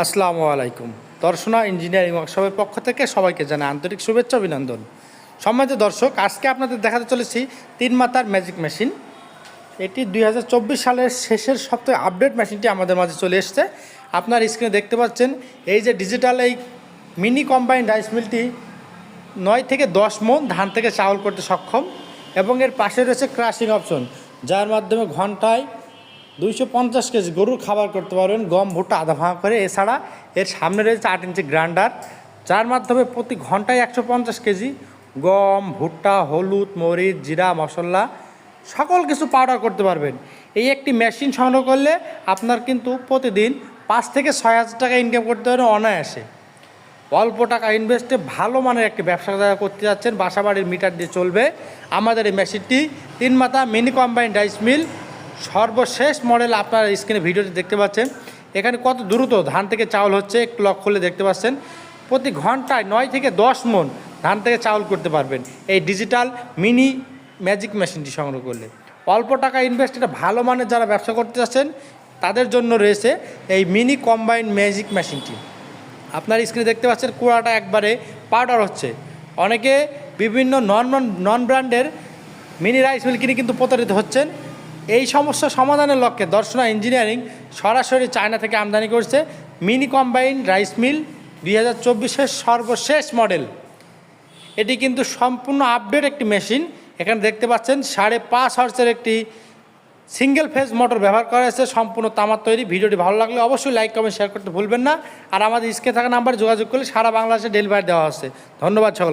আসসালামু আলাইকুম। দর্শনা ইঞ্জিনিয়ারিং ওয়ার্কশপের পক্ষ থেকে সবাইকে জানাই আন্তরিক শুভেচ্ছা, অভিনন্দন। সম্মানিত দর্শক, আজকে আপনাদের দেখাতে চলেছি তিন মাতার ম্যাজিক মেশিন এটি দুই হাজার চব্বিশ সালের শেষের সপ্তাহে আপডেট মেশিনটি আমাদের মাঝে চলে এসেছে। আপনার স্ক্রিনে দেখতে পাচ্ছেন, এই যে ডিজিটাল এই মিনি কম্বাইন্ড রাইস মিলটি নয় থেকে দশ মন ধান থেকে চাউল করতে সক্ষম এবং এর পাশে রয়েছে ক্রাশিং অপশন যার মাধ্যমে ঘন্টায় দুইশো পঞ্চাশ কেজি গরুর খাবার করতে পারবেন, গম, ভুট্টা আধা ভাঙা করে। এছাড়া এর সামনে রয়েছে আট ইঞ্চি গ্রাইন্ডার, যার মাধ্যমে প্রতি ঘন্টায় একশো পঞ্চাশ কেজি গম, ভুট্টা, হলুদ, মরিচ, জিরা, মশলা, সকল কিছু পাউডার করতে পারবেন। এই একটি মেশিন সংগ্রহ করলে আপনার কিন্তু প্রতিদিন পাঁচ থেকে ছয় হাজার টাকা ইনকাম করতে পারেন অনায়াসে। অল্প টাকা ইনভেস্টে ভালো মানের একটি ব্যবসা যারা করতে যাচ্ছেন, বাসাবাড়ির মিটার দিয়ে চলবে। আমাদের এই মেশিনটি তিন মাথা মিনি কম্বাইন্ড রাইস মিল সর্বশেষ মডেল আপনার স্ক্রিনে ভিডিওটি দেখতে পাচ্ছেন। এখানে কত দ্রুত ধান থেকে চাউল হচ্ছে, একটু লক্ষ্য করলে দেখতে পাচ্ছেন। প্রতি ঘন্টায় নয় থেকে দশ মন ধান থেকে চাউল করতে পারবেন। এই ডিজিটাল মিনি ম্যাজিক মেশিনটি সংগ্রহ করলে। অল্প টাকা ইনভেস্ট, এটা ভালো মানের যারা ব্যবসা করতে যাচ্ছেন তাদের জন্য রয়েছে এই মিনি কম্বাইন্ড ম্যাজিক মেশিনটি। আপনার স্ক্রিনে দেখতে পাচ্ছেন, কুড়াটা একবারে পাউডার হচ্ছে। অনেকে বিভিন্ন নন নন ব্র্যান্ডের মিনি রাইস মিল কিনে কিন্তু প্রতারিত হচ্ছেন। এই সমস্যা সমাধানের লক্ষ্যে দর্শনা ইঞ্জিনিয়ারিং সরাসরি চায়না থেকে আমদানি করছে মিনি কম্বাইন রাইস মিল দুই হাজার সর্বশেষ মডেল। এটি কিন্তু সম্পূর্ণ আপডেট একটি মেশিন। এখানে দেখতে পাচ্ছেন সাড়ে পাঁচ হর্সের একটি সিঙ্গেল ফেজ মোটর ব্যবহার করা হয়েছে, সম্পূর্ণ তামার তৈরি। ভিডিওটি ভালো লাগলে অবশ্যই লাইক, কমেন্ট, শেয়ার করতে ভুলবেন না। আর আমাদের স্ক্রিনে থাকা নাম্বার যোগাযোগ করলে সারা বাংলাদেশে ডেলিভারি দেওয়া হচ্ছে। ধন্যবাদ সকল